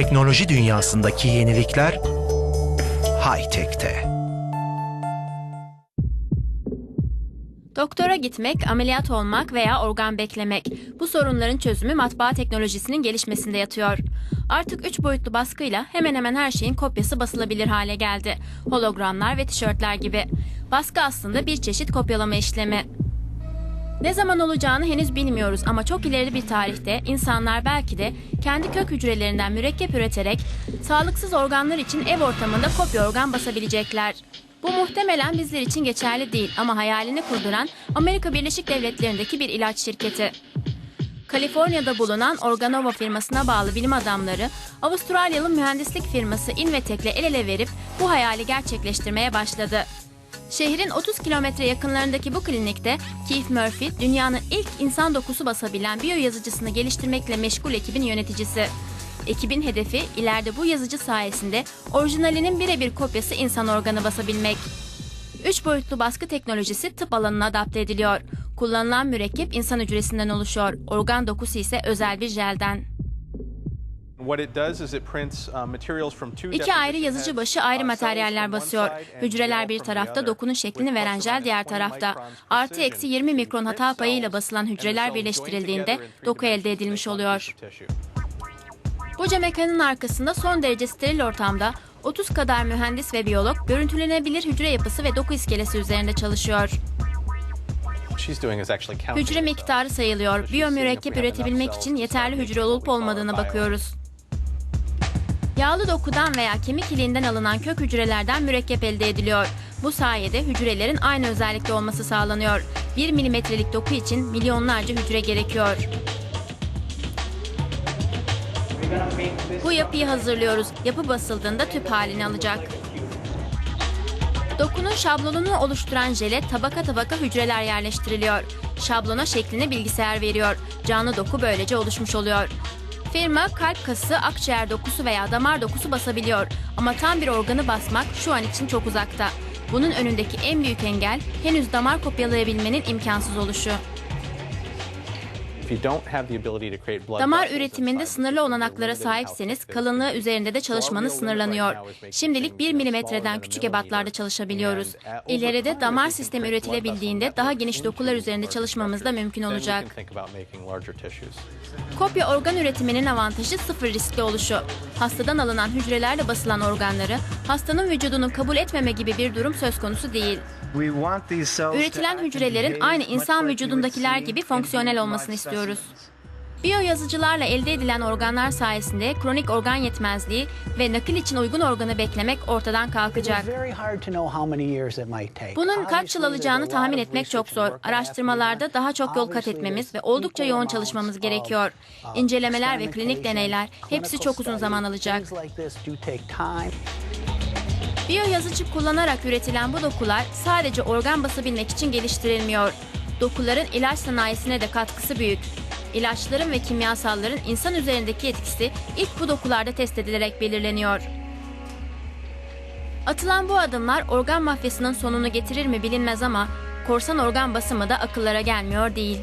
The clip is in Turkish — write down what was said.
Teknoloji dünyasındaki yenilikler high-tech'te. Doktora gitmek, ameliyat olmak veya organ beklemek. Bu sorunların çözümü matbaa teknolojisinin gelişmesinde yatıyor. Artık 3 boyutlu baskıyla hemen hemen her şeyin kopyası basılabilir hale geldi. Hologramlar ve tişörtler gibi. Baskı aslında bir çeşit kopyalama işlemi. Ne zaman olacağını henüz bilmiyoruz ama çok ileri bir tarihte insanlar belki de kendi kök hücrelerinden mürekkep üreterek sağlıksız organlar için ev ortamında kopya organ basabilecekler. Bu muhtemelen bizler için geçerli değil ama hayalini kurduran Amerika Birleşik Devletleri'ndeki bir ilaç şirketi. Kaliforniya'da bulunan Organova firmasına bağlı bilim adamları, Avustralyalı mühendislik firması Invetech'le el ele verip bu hayali gerçekleştirmeye başladı. Şehrin 30 kilometre yakınlarındaki bu klinikte Keith Murphy, dünyanın ilk insan dokusu basabilen biyo yazıcısını geliştirmekle meşgul ekibin yöneticisi. Ekibin hedefi ileride bu yazıcı sayesinde orijinalinin birebir kopyası insan organı basabilmek. 3 boyutlu baskı teknolojisi tıp alanına adapte ediliyor. Kullanılan mürekkep insan hücresinden oluşuyor. Organ dokusu ise özel bir jelden. İki ayrı yazıcı başı ayrı materyaller basıyor. Hücreler bir tarafta, dokunun şeklini veren jel diğer tarafta. Artı eksi 20 mikron hata payıyla basılan hücreler birleştirildiğinde doku elde edilmiş oluyor. Buca mekanın arkasında son derece steril ortamda 30 kadar mühendis ve biyolog görüntülenebilir hücre yapısı ve doku iskelesi üzerinde çalışıyor. Hücre miktarı sayılıyor. Biyomürekkep üretebilmek için yeterli hücre olup olmadığına bakıyoruz. Yağlı dokudan veya kemik iliğinden alınan kök hücrelerden mürekkep elde ediliyor. Bu sayede hücrelerin aynı özellikte olması sağlanıyor. 1 milimetrelik doku için milyonlarca hücre gerekiyor. Bu yapıyı hazırlıyoruz. Yapı basıldığında tüp halini alacak. Dokunun şablonunu oluşturan jele tabaka tabaka hücreler yerleştiriliyor. Şablona şeklini bilgisayar veriyor. Canlı doku böylece oluşmuş oluyor. Firma kalp kası, akciğer dokusu veya damar dokusu basabiliyor. Ama tam bir organı basmak şu an için çok uzakta. Bunun önündeki en büyük engel henüz damar kopyalayabilmenin imkansız oluşu. Damar üretiminde sınırlı olanaklara sahipseniz kalınlığı üzerinde de çalışmanız sınırlanıyor. Şimdilik 1 milimetreden küçük ebatlarda çalışabiliyoruz. İleride damar sistemi üretilebildiğinde daha geniş dokular üzerinde çalışmamız da mümkün olacak. Kopya organ üretiminin avantajı sıfır riskli oluşu. Hastadan alınan hücrelerle basılan organları hastanın vücudunu kabul etmeme gibi bir durum söz konusu değil. Üretilen hücrelerin aynı insan vücudundakiler gibi fonksiyonel olmasını istiyoruz. Biyo yazıcılarla elde edilen organlar sayesinde kronik organ yetmezliği ve nakil için uygun organı beklemek ortadan kalkacak. Bunun kaç yıl alacağını tahmin etmek çok zor. Araştırmalarda daha çok yol kat etmemiz ve oldukça yoğun çalışmamız gerekiyor. İncelemeler ve klinik deneyler hepsi çok uzun zaman alacak. Biyo yazıcı kullanarak üretilen bu dokular sadece organ basabilmek için geliştirilmiyor. Dokuların ilaç sanayisine de katkısı büyük. İlaçların ve kimyasalların insan üzerindeki etkisi ilk bu dokularda test edilerek belirleniyor. Atılan bu adımlar organ mafyasının sonunu getirir mi bilinmez ama korsan organ basımı da akıllara gelmiyor değil.